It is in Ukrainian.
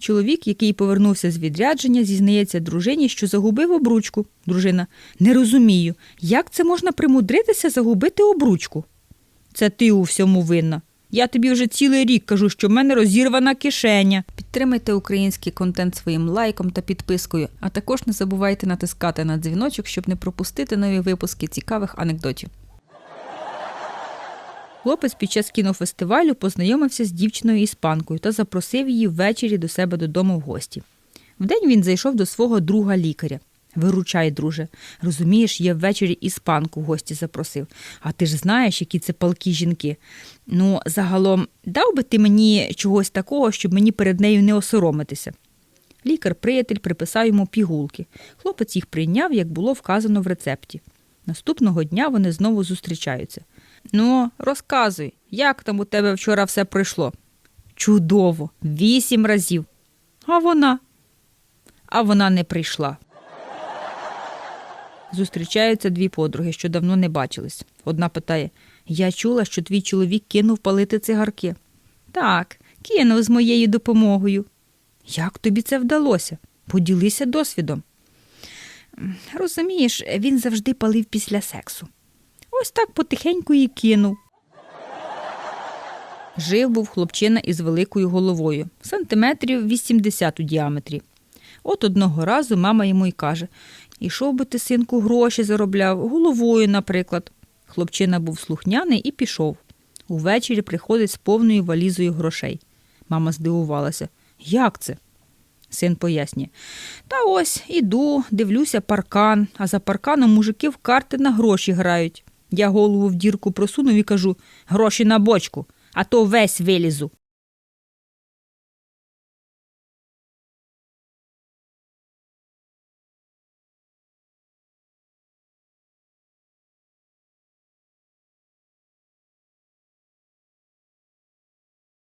Чоловік, який повернувся з відрядження, зізнається дружині, що загубив обручку. Дружина не розумію, як це можна примудритися загубити обручку. Це ти у всьому винна. Я тобі вже цілий рік кажу, що в мене розірвана кишеня. Підтримайте український контент своїм лайком та підпискою, а також не забувайте натискати на дзвіночок, щоб не пропустити нові випуски цікавих анекдотів. Хлопець під час кінофестивалю познайомився з дівчиною іспанкою та запросив її ввечері до себе додому в гості. Вдень він зайшов до свого друга лікаря. Виручай, друже. Розумієш, я ввечері іспанку в гості запросив. А ти ж знаєш, які це палкі жінки. Ну, загалом, дав би ти мені чогось такого, щоб мені перед нею не осоромитися. Лікар-приятель приписав йому пігулки. Хлопець їх прийняв, як було вказано в рецепті. Наступного дня вони знову зустрічаються. Ну, розказуй, як там у тебе вчора все пройшло? Чудово, вісім разів. А вона? А вона не прийшла. Зустрічаються дві подруги, що давно не бачились. Одна питає: Я чула, що твій чоловік кинув палити цигарки. Так, кинув з моєю допомогою. Як тобі це вдалося? Поділися досвідом. Розумієш, він завжди палив після сексу. Ось так потихеньку і кинув. Жив був хлопчина із великою головою, сантиметрів 80 у діаметрі. От одного разу мама йому й каже: Ішов би ти, синку, гроші заробляв, головою, наприклад. Хлопчина був слухняний і пішов. Увечері приходить з повною валізою грошей. Мама здивувалася. Як це? Син пояснює. Та ось іду, дивлюся паркан, а за парканом мужики в карти на гроші грають. Я голову в дірку просунув і кажу гроші на бочку, а то весь вилізу.